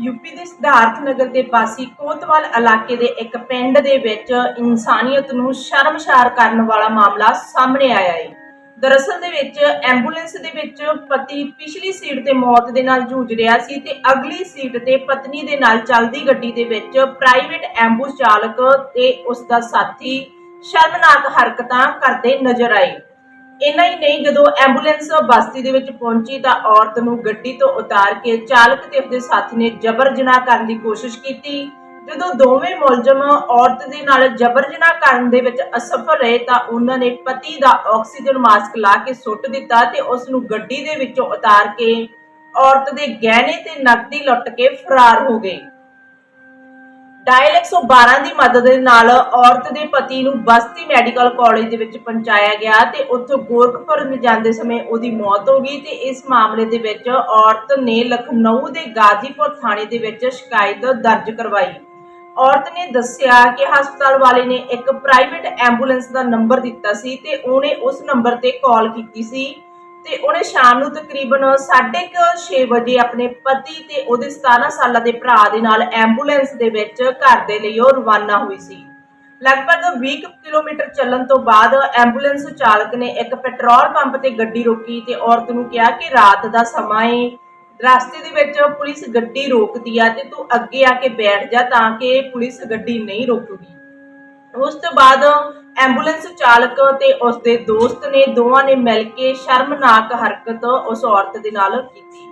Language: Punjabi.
ਯੂਪੀ ਦੇ ਸਿਧਾਰਥ ਨਗਰ ਦੇ ਪਾਸੀ ਕੋਤਵਾਲ ਇਲਾਕੇ ਦੇ ਇੱਕ ਪਿੰਡ ਦੇ ਵਿੱਚ ਇਨਸਾਨੀਅਤ ਨੂੰ ਸ਼ਰਮਸ਼ਾਰ ਕਰਨ ਵਾਲਾ ਮਾਮਲਾ ਸਾਹਮਣੇ ਆਇਆ ਹੈ। ਦਰਅਸਲ ਦੇ ਵਿੱਚ ਐਂਬੂਲੈਂਸ ਦੇ ਵਿੱਚ ਪਤੀ ਪਿਛਲੀ ਸੀਟ ਤੇ ਮੌਤ ਦੇ ਨਾਲ ਜੂਝ ਰਿਹਾ ਸੀ ਤੇ ਅਗਲੀ ਸੀਟ ਤੇ ਪਤਨੀ ਦੇ ਨਾਲ ਚੱਲਦੀ ਗੱਡੀ ਦੇ ਵਿੱਚ ਪ੍ਰਾਈਵੇਟ ਐਂਬੂਲੈਂਸ ਚਾਲਕ ਤੇ ਉਸ ਦਾ ਸਾਥੀ ਸ਼ਰਮਨਾਕ ਹਰਕਤਾਂ ਕਰਦੇ ਨਜ਼ਰ ਆਏ। ਇੰਨਾ ਹੀ ਨਹੀਂ, ਜਦੋਂ ਐਂਬੂਲੈਂਸ ਬਸਤੀ ਦੇ ਵਿੱਚ ਪਹੁੰਚੀ ਤਾਂ ਔਰਤ ਨੂੰ ਗੱਡੀ ਤੋਂ ਉਤਾਰ ਕੇ ਚਾਲਕ ਤੇ ਉਸਦੇ ਸਾਥੀ ਨੇ ਜਬਰ ਜਨਾਹ ਕਰਨ ਦੀ ਕੋਸ਼ਿਸ਼ ਕੀਤੀ। ਜਦੋਂ ਦੋਵੇਂ ਮੁਲਜ਼ਮ ਔਰਤ ਦੇ ਨਾਲ ਜਬਰ ਜਨਾਹ ਕਰਨ ਦੇ ਵਿੱਚ ਅਸਫਲ ਰਹੇ ਤਾਂ ਉਹਨਾਂ ਨੇ ਪਤੀ ਦਾ ਆਕਸੀਜਨ ਮਾਸਕ ਲਾ ਕੇ ਸੁੱਟ ਦਿੱਤਾ ਤੇ ਉਸ ਨੂੰ ਗੱਡੀ ਦੇ ਵਿੱਚੋਂ ਉਤਾਰ ਕੇ ਔਰਤ ਦੇ ਗਹਿਣੇ ਤੇ ਨਕਦੀ ਲੁੱਟ ਕੇ ਫਰਾਰ ਹੋ ਗਏ। ਡਾਇਲ 112 ਦੀ ਮਦਦ ਦੇ ਨਾਲ ਔਰਤ ਦੇ ਪਤੀ ਨੂੰ ਬਸਤੀ ਮੈਡੀਕਲ ਕਾਲਜ ਦੇ ਵਿੱਚ ਪਹੁੰਚਾਇਆ ਗਿਆ ਤੇ ਉੱਥੋਂ ਗੋਰਖਪੁਰ ਜਾਂਦੇ ਸਮੇਂ ਉਹਦੀ ਮੌਤ ਹੋ ਗਈ ਤੇ ਇਸ ਮਾਮਲੇ ਦੇ ਵਿੱਚ ਔਰਤ ਨੇ ਲਖਨਊ ਦੇ ਗਾਜ਼ੀਪੁਰ ਥਾਣੇ ਦੇ ਵਿੱਚ ਸ਼ਿਕਾਇਤ ਦਰਜ ਕਰਵਾਈ। ਔਰਤ ਨੇ ਦੱਸਿਆ ਕਿ ਹਸਪਤਾਲ ਵਾਲੇ ਨੇ ਇੱਕ ਪ੍ਰਾਈਵੇਟ ਐਂਬੂਲੈਂਸ ਦਾ ਨੰਬਰ ਦਿੱਤਾ ਸੀ ਤੇ ਉਹਨੇ ਉਸ ਨੰਬਰ ਤੇ ਕਾਲ ਕੀਤੀ ਸੀ। ਤੇ ਉਹਨੇ ਸ਼ਾਮ ਨੂੰ ਤਕਰੀਬਨ 6:30 ਵਜੇ ਆਪਣੇ ਪਤੀ ਤੇ ਉਹਦੇ 17 ਸਾਲਾਂ ਦੇ ਭਰਾ ਦੇ ਨਾਲ ਐਂਬੂਲੈਂਸ ਦੇ ਵਿੱਚ ਘਰ ਦੇ ਲਈ ਉਹ ਰਵਾਨਾ ਹੋਈ ਸੀ। ਲਗਭਗ 20 ਕਿਲੋਮੀਟਰ ਚੱਲਣ ਤੋਂ ਬਾਅਦ ਐਂਬੂਲੈਂਸ ਚਾਲਕ ਨੇ ਇੱਕ ਪੈਟਰੋਲ ਪੰਪ ਤੇ ਗੱਡੀ ਰੋਕੀ ਤੇ ਔਰਤ ਨੂੰ ਕਿਹਾ ਕਿ ਰਾਤ ਦਾ ਸਮਾਂ ਏ। ਰਸਤੇ ਦੇ ਵਿੱਚ ਪੁਲਿਸ ਗੱਡੀ ਰੋਕਦੀ ਆ ਤੇ ਤੂੰ ਅੱਗੇ ਆ ਕੇ ਬੈਠ ਜਾ ਤਾਂ ਕਿ ਪੁਲਿਸ ਗੱਡੀ ਨਹੀਂ ਰੋਕੂਗੀ। ਉਸ ਤੋਂ ਬਾਅਦ ਐਂਬੂਲੈਂਸ ਚਾਲਕ ਤੇ ਉਸ ਦੇ ਦੋਸਤ ਨੇ ਦੋਵਾਂ ਨੇ ਮਿਲ ਕੇ ਸ਼ਰਮਨਾਕ ਹਰਕਤ ਉਸ ਔਰਤ ਦੇ ਨਾਲ ਕੀਤੀ।